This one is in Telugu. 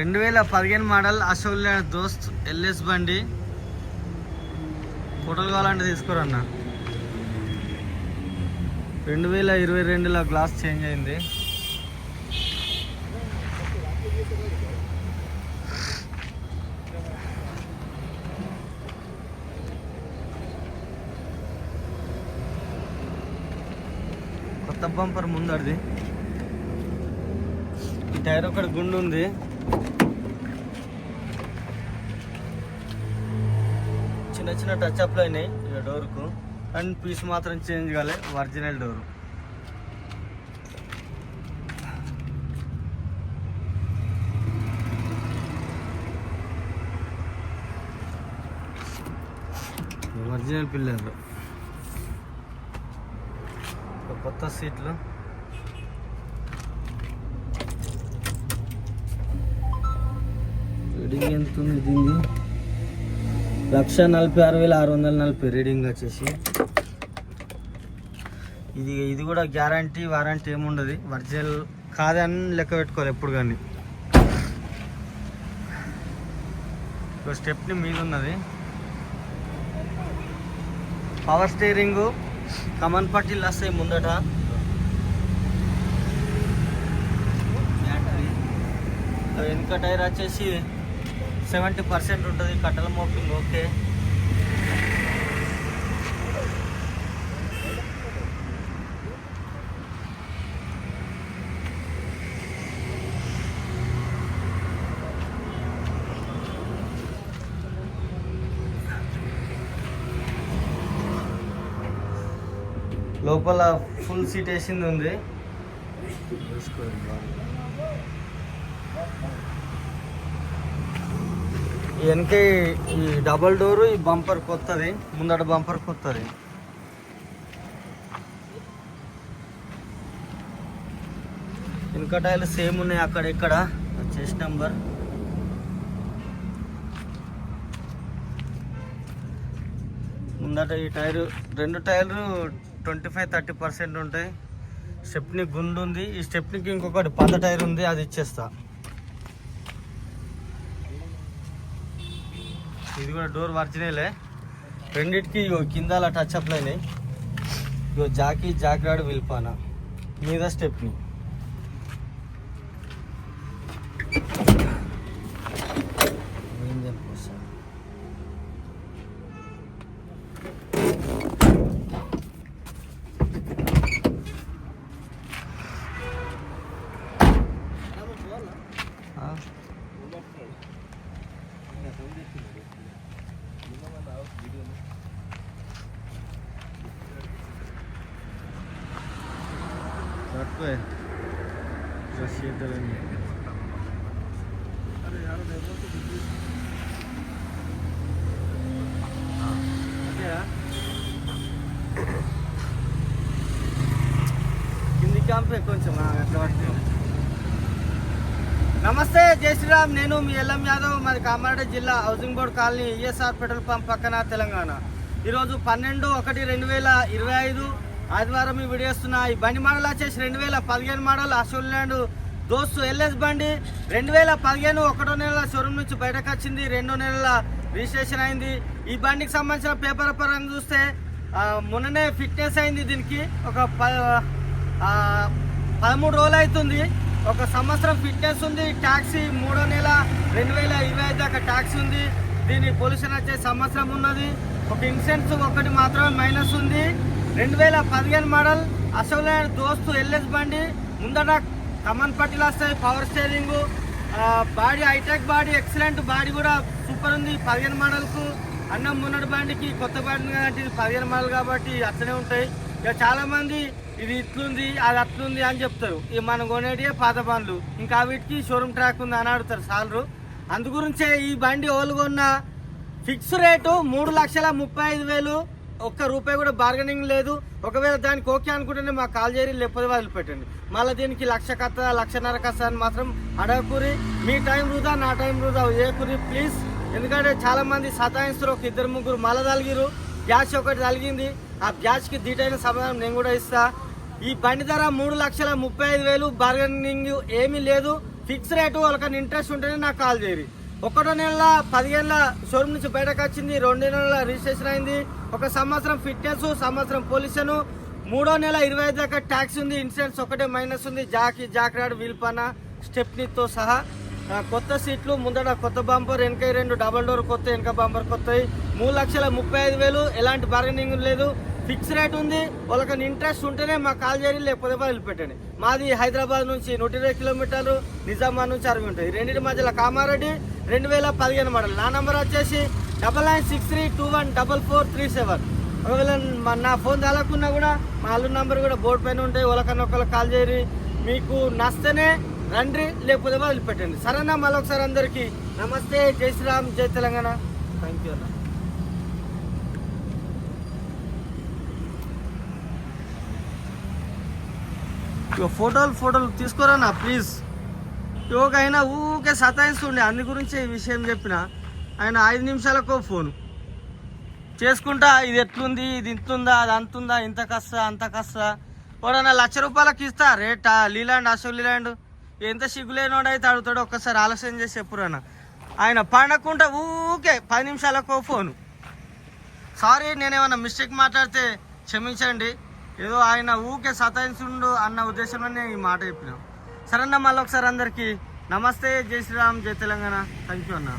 రెండు వేల పదిహేను model Ashok land Dost LS బండి. ఫోటోలు కావాలంటే తీసుకోరన్న రెండు వేల ఇరవై రెండులో గ్లాస్ చేంజ్ అయింది. కొత్త బంపర్ ముందడిది ఈ టైర్ ఒకటి గుండు ఉంది చిన్న చిన్న టచ్ అప్లు అయినాయి ఇక డోర్కు. అండ్ పీస్ మాత్రం చేంజ్ కాలే ఒరిజినల్ డోర్. ఒరిజినల్ పిల్లలు. కొత్త సీట్లు. రీడింగ్ ఎంత ఉంది దీన్ని? లక్ష నలభై ఆరు వేల ఆరు వందల నలభై రీడింగ్ వచ్చేసి. ఇది ఇది కూడా గ్యారంటీ వారంటీ ఏముండదు. వర్జల్ కాదని లెక్క పెట్టుకోవాలి ఎప్పుడు కానీ. ఒక స్టెప్ని మీద ఉన్నది పవర్ స్టీరింగ్ కమన్ పట్టీలు వస్తాయి ముందట. వెనుక టైర్ వచ్చేసి సెవెంటీ పర్సెంట్ ఉంటుంది కట్టల మోపింగ్ ఓకే. లోపల ఫుల్ సీట్ వేసింది ఉంది. వెనక ఈ డబల్ డోరు ఈ బంపర్ కొత్తది. ముందట బంపర్ కొత్తది. వెనక టైర్లు సేమ్ ఉన్నాయి అక్కడ ఇక్కడ. చెస్ట్ నెంబర్ ముందట ఈ టైరు రెండు టైర్లు ట్వంటీ ఫైవ్ థర్టీ పర్సెంట్ ఉంటాయి. స్టెప్ని గుండు ఉంది. ఈ స్టెప్నికి ఇంకొకటి పాత టైర్ ఉంది అది ఇచ్చేస్తా. ఇది కూడా డోర్ ఒరిజినలే రెండిటికి ఇగో కింద అలా టచ్ అప్ అయినాయి. ఇగో జాకీ జాక్రాడ్ విల్పానా. మీద స్టెప్ని. ఏం చెప్పొస్తా ఆ? తక్కువే రసీదులని కింది క్యాంపే కొంచెం ఆ, అట్లా పట్టుకో. నమస్తే జై శ్రీరామ్. నేను మీ ఎల్ఎం యాదవ్. మాది కామారెడ్డి జిల్లా housing board colony ESR petrol pump పక్కన తెలంగాణ. ఈరోజు పన్నెండు ఒకటి రెండు వేల ఇరవై ఐదు ఆదివారం ఈ వీడియో ఇస్తున్నా ఈ బండి మోడల్ వచ్చేసి రెండు వేల పదిహేను మోడల్ అశోక్ ల్యాండ్. దోస్తు ఎల్ఎస్ బండి రెండు వేల పదిహేను ఒకటో నెలల షోరూమ్ నుంచి బయటకు వచ్చింది. రెండో నెలల రిజిస్ట్రేషన్ అయింది. ఈ బండికి సంబంధించిన పేపర్ పరంగా చూస్తే మొన్ననే ఫిట్నెస్ అయింది దీనికి. ఒక పదమూడు రోజులు అవుతుంది. ఒక సంవత్సరం ఫిట్నెస్ ఉంది ట్యాక్సీ మూడో నెల రెండు వేల ఇరవై ఐదు దాకా ట్యాక్సీ ఉంది. దీని పొల్యూషన్ వచ్చే సంవత్సరం ఉన్నది. ఒక ఇన్సెన్స్ ఒకటి మాత్రమే మైనస్ ఉంది. రెండు వేల పదిహేను మోడల్ అసలు దోస్తు ఎల్ఎస్ బండి. ముందట కమన్ పట్టీలు వస్తాయి power steering body hi tech body excellent body కూడా సూపర్ ఉంది పదిహేను మోడల్కు. అన్నం మున్నటి బండికి కొత్త బండి కాబట్టి పదిహేను మోడల్ కాబట్టి అట్లనే ఉంటాయి. ఇక చాలా మంది ఇది ఇట్లుంది అది అట్లుంది అని చెప్తారు. ఇక మనం కొనేటివే పాత బండ్లు. ఇంకా వీటికి షోరూమ్ ట్రాక్ ఉంది అని అడుగుతారు సాలరు. అందుగురించే ఈ బండి ఓలు కొన్న ఫిక్స్ రేటు మూడు లక్షల ముప్పై ఐదు వేలు. ఒక్క రూపాయి కూడా బార్గెనింగ్ లేదు. ఒకవేళ దానికి ఓకే అనుకుంటేనే మాకు కాల్ చేయరు లేకపోతే వదిలిపెట్టండి మళ్ళీ దీనికి లక్ష కథ లక్షన్నర కథ అని మాత్రం అడగకూరి. మీ టైం వృధా నా టైం వృధా. చేయకూరి ప్లీజ్. ఎందుకంటే చాలామంది సతాయిస్తారు ఒక ఇద్దరు ముగ్గురు మళ్ళీ తలిగిరు గ్యాస్ ఒకటి తలిగింది ఆ గ్యాస్కి దీటైన సమాధానం నేను కూడా ఇస్తా. ఈ బండి ధర మూడు లక్షల ముప్పై ఐదు వేలు. బార్గెనింగ్ ఏమీ లేదు. ఫిక్స్ రేటు వాళ్ళకన్నా ఇంట్రెస్ట్ ఉంటేనే నాకు కాల్ చేయరు. ఒకటో నెల పదిహేనుల షోరూమ్ నుంచి బయటకు వచ్చింది. రెండో నెలల రిజిస్ట్రేషన్ అయింది. ఒక సంవత్సరం ఫిట్నెస్ సంవత్సరం పొల్యూషన్. మూడో నెల ఇరవై ఐదు దాకా ట్యాక్స్ ఉంది. ఇన్సూరెన్స్ ఒకటే మైనస్ ఉంది. జాకి జాక్రాడ్ వీల్పన స్టెప్నీతో సహా. కొత్త సీట్లు ముందట కొత్త బంపర్ వెనక రెండు డబల్ డోర్ కొత్త వెనక బంపర్ కొత్తవి. మూడు లక్షల ముప్పై ఐదు వేలు ఎలాంటి బార్గెనింగ్ లేదు. ఫిక్స్ రేట్ ఉంది. వాళ్ళకి ఇంట్రెస్ట్ ఉంటేనే మాకు కాల్ చేయాలి లేకపోతే వదిలిపెట్టండి మాది హైదరాబాద్ నుంచి నూట ఇరవై కిలోమీటర్లు నిజామాబాద్ నుంచి అరవై ఉంటుంది. రెండింటి మధ్యలో కామారెడ్డి రెండు వేల పదిహేను మోడల్. నా నంబర్ వచ్చేసి double nine six three two one double four three seven ఒకవేళ నా ఫోన్ తగలకున్నా కూడా మా అల్లు నంబర్ కూడా బోర్డు పైన ఉంటాయి. ఒకరికన్నా ఒకరికి కాల్ చేయరు. మీకు నస్తేనే రండి లేకపోతే వదిలిపెట్టండి సరేనా మళ్ళీ ఒకసారి అందరికీ. నమస్తే. జై శ్రీరామ్. జై తెలంగాణ. థ్యాంక్ యూ అన్న. ఫోటోలు ఫోటోలు తీసుకోరా నా ప్లీజ్ యోగ ఆయన ఊకే సతాయిస్తుండే. అందు గురించి ఈ విషయం చెప్పిన. ఆయన ఐదు నిమిషాలకో ఫోను. చేసుకుంటా ఇది ఎట్లుంది ఇది ఇంతుందా అది అంతుందా ఇంత కస్తా అంత కస్తా ఎవడన్నా లక్ష రూపాయలకి ఇస్తా రేటా లీలాండ్ అశోక్ లీలాండ్. ఎంత సిగ్గులేనోడైతే అడుగుతాడో అడుగుతాడు ఒక్కసారి ఆలస్యం చేసి చెప్పురాన్న ఆయన పండకుండా ఊకే పది నిమిషాలకు ఫోను. సారీ నేనేమన్నా మిస్టేక్ మాట్లాడితే క్షమించండి. ఏదో ఆయన ఊకే సతాయించుండు అన్న ఉద్దేశంలోనే ఈ మాట చెప్పినాం. సరే అన్న మళ్ళీ ఒకసారి అందరికీ నమస్తే జై శ్రీరామ్ జై తెలంగాణ. థ్యాంక్ యూ అన్న.